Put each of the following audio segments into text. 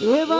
River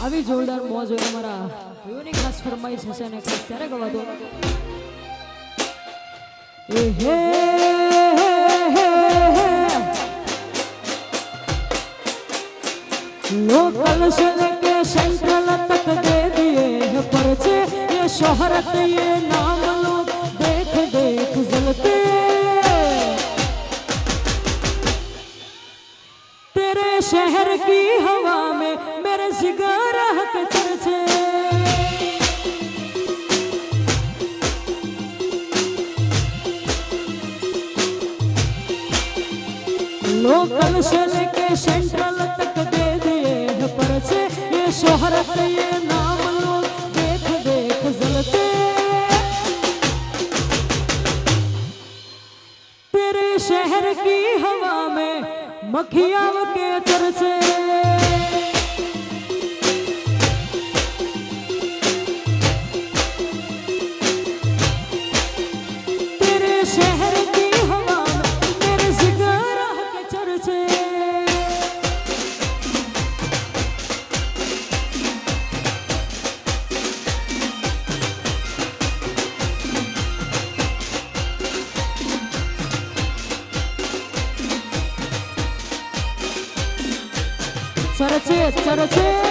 આવી જોરદાર મોજ હોય અમારા ભાઈઓની ખાસ ફરમાઈશ હશે અને ખાસ ત્યારે ગવા દો એ હે लोकल से लेके सेंट्रल तक दे दिए हैं पर्चे ये शोहरत ये नाम लोग देख देख जलते तेरे शहर की हवा में लोकल से लेके सेंट्रल तक दे हैं पर्चे ये शोहरत, ये नाम लोग देख देख जलते। तेरे शहर की हवा में मखिया के चर्चे Saracet, Saracet.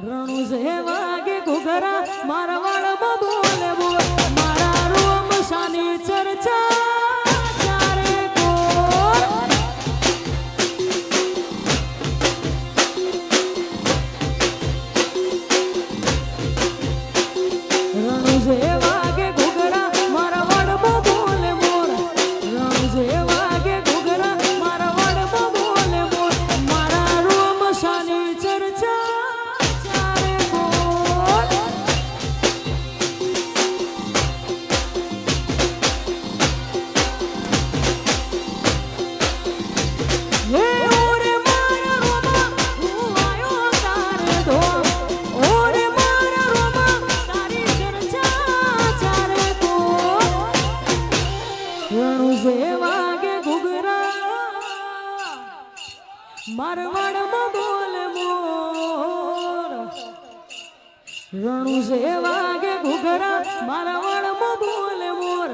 રણુ છે વાગે ઘુઘરા મારા વાળમાં બોલ રણુ જે વાગે ઘુઘરા મારા વણમાં બોલે મોર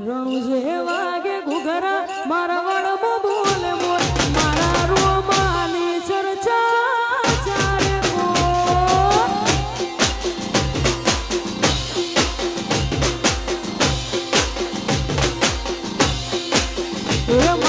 રણુ જે વાગે ઘુઘરા મારા વણમાં બોલે મોર મારા રોમાની ચર્ચા ચાલે મોર રમા